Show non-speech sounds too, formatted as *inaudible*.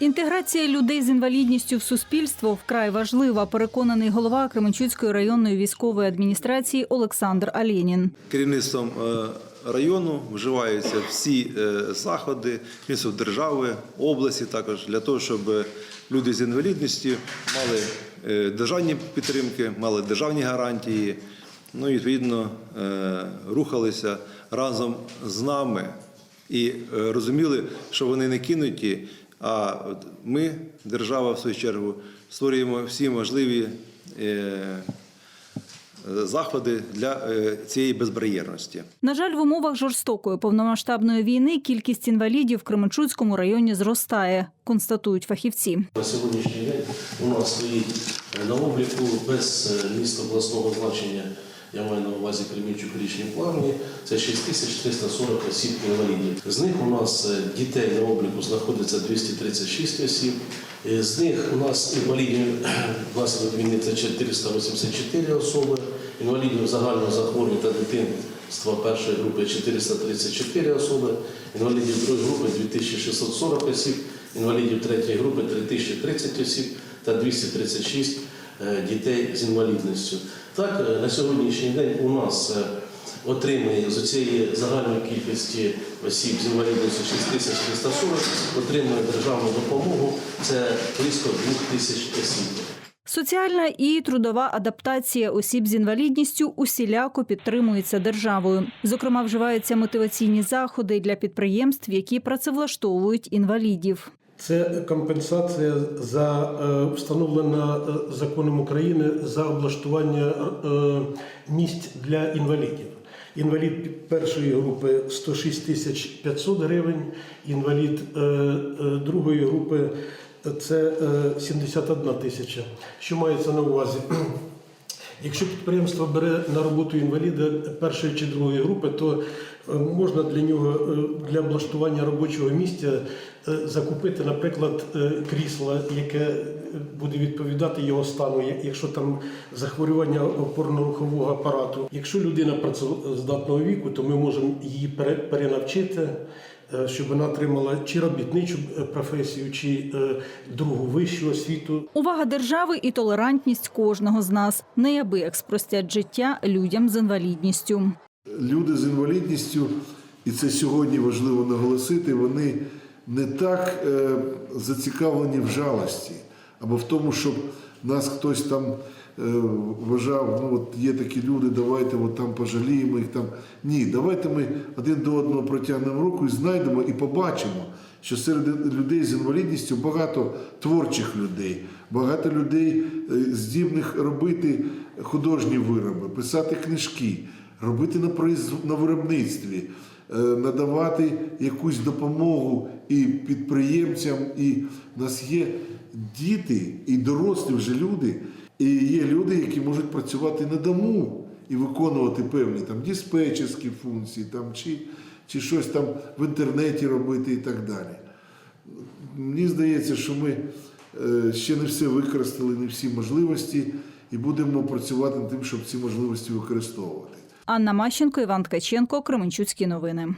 Інтеграція людей з інвалідністю в суспільство вкрай важлива, переконаний голова Кременчуцької районної військової адміністрації Олександр Алєнін. Керівництвом е, району вживаються всі е, заходи керівництво держави, області також для того, щоб люди з інвалідністю мали е, державні підтримки, мали державні гарантії. Ну і відповідно рухалися разом з нами і розуміли, що вони не кинуті. А ми, держава, в свою чергу, створюємо всі можливі е, заходи для е, цієї безбар'єрності. На жаль, в умовах жорстокої повномасштабної війни кількість інвалідів в Кременчуцькому районі зростає, констатують фахівці. На сьогоднішній день у нас стоїть на обліку без е, міста обласного значення, я маю на увазі Кремінчук річні плавні, це 6340 осіб інвалідів. З них у нас е, дітей на обліку знаходиться 236 осіб. Е, З них у нас інвалідів *clears throat* внаслідок війни це 484 особи, інвалідів загального захворювання та дитинства першої групи 434 особи, інвалідів другої групи 2640 осіб, інвалідів третьої групи 3030 осіб та 236 е, дітей з інвалідністю. Так, е, на сьогоднішній день у нас е, отримує з цієї загальної кількості осіб з інвалідністю 6340, отримує державну допомогу, це близько 2000 осіб. Соціальна і трудова адаптація осіб з інвалідністю усіляко підтримується державою. Зокрема, вживаються мотиваційні заходи для підприємств, які працевлаштовують інвалідів. Це компенсація за е, встановлена е, законом України за облаштування е, місць для інвалідів. Інвалід першої групи 106 тисяч 500 гривень, інвалід другої групи це е, 71 тисяча. Що мається на увазі? Якщо підприємство бере на роботу інваліда першої чи другої групи, то е, можна для нього е, для облаштування робочого місця е, закупити, наприклад, крісло, яке буде відповідати його стану, якщо там захворювання опорно-рухового апарату. Якщо людина працездатного віку, то ми можемо її пере- перенавчити. Е, Щоб вона отримала чи робітничу е, професію, чи е, другу вищу освіту. Увага держави і толерантність кожного з нас неабияк спростять життя людям з інвалідністю. люди з інвалідністю, і це сьогодні важливо наголосити, вони не так зацікавлені в жалості або в тому, щоб нас хтось там вважав, ну от є такі люди, давайте от там пожаліємо їх там. Ні, давайте ми один до одного протягнемо руку і знайдемо і побачимо, що серед людей з інвалідністю багато творчих людей, багато людей е, здібних робити художні вироби, писати книжки робити на на виробництві, е, надавати якусь допомогу і підприємцям. І в нас є діти і дорослі вже люди, і є люди, які можуть працювати на дому і виконувати певні там диспетчерські функції, там, чи, чи щось там в інтернеті робити і так далі. Мені здається, що ми е, ще не все використали, не всі можливості, і будемо працювати над тим, щоб ці можливості використовувати. Анна Мащенко, Іван Ткаченко, Кременчуцькі новини.